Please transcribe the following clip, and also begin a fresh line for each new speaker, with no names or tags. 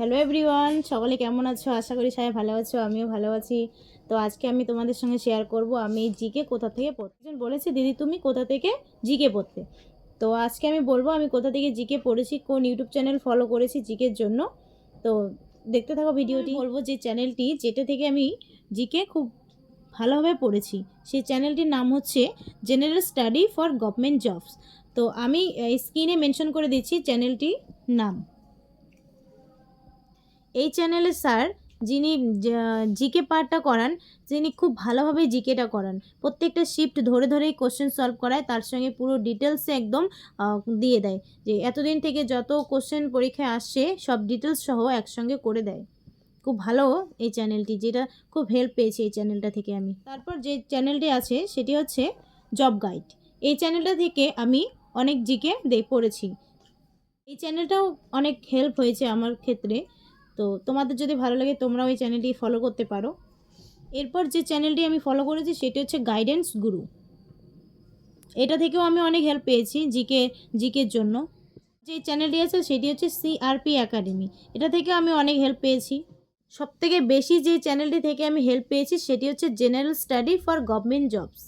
Hello everyone সকলে কেমন আছো? আশা করি সবাই ভালো আছো, আমিও ভালো আছি। তো আজকে আমি তোমাদের সঙ্গে শেয়ার করব আমি জিকে কোথা থেকে পড়তে। বলেছে, দিদি, তুমি কোথা থেকে জিকে পড়তে? তো আজকে আমি বলব, আমি কোথা থেকে জিকে পড়েছি, কোন ইউটিউব চ্যানেল ফলো করেছি জিকের জন্য। তো দেখতে থাকো ভিডিওটি। বলব যে চ্যানেলটি যেটা থেকে আমি জিকে খুব ভালোভাবে পড়েছি, সেই চ্যানেলটির নাম হচ্ছে general study for government jobs তো আমি স্ক্রিনে মেনশন করে দিচ্ছি চ্যানেলটির নাম। এই চ্যানেলে স্যার যিনি জিকে পার্টটা করান যিনি খুব ভালোভাবে জিকেটা করান। প্রত্যেকটা শিফট ধরে ধরেই কোশ্চেন সলভ করায়, তার সঙ্গে পুরো ডিটেলসে একদম দিয়ে দেয় যে এতদিন থেকে যত কোশ্চেন পরীক্ষায় আসছে সব ডিটেলস সহ একসঙ্গে করে দেয়। খুব ভালো এই চ্যানেলটি যেটা খুব হেল্প পেয়েছি এই চ্যানেলটা থেকে আমি। তারপর যে চ্যানেলটি আছে, সেটি হচ্ছে জব গাইড এই চ্যানেলটা থেকে আমি অনেক জিকে দে, পড়েছি। এই চ্যানেলটাও অনেক হেল্প হয়েছে আমার ক্ষেত্রে। তো তোমাদের যদি ভালো লাগে তোমরাও এই চ্যানেলটি ফলো করতে পারো। এরপর যে চ্যানেলটি আমি ফলো করেছি সেটি হচ্ছে গাইডেন্স গুরু এটা থেকেও আমি অনেক হেল্প পেয়েছি জিকে, জিকের জন্য। যে চ্যানেলটি আছে সেটি হচ্ছে সিআরপি একাডেমি এটা থেকে আমি অনেক হেল্প পেয়েছি। সবথেকে বেশি যে চ্যানেলটি থেকে আমি হেল্প পেয়েছি সেটি হচ্ছে general study for government jobs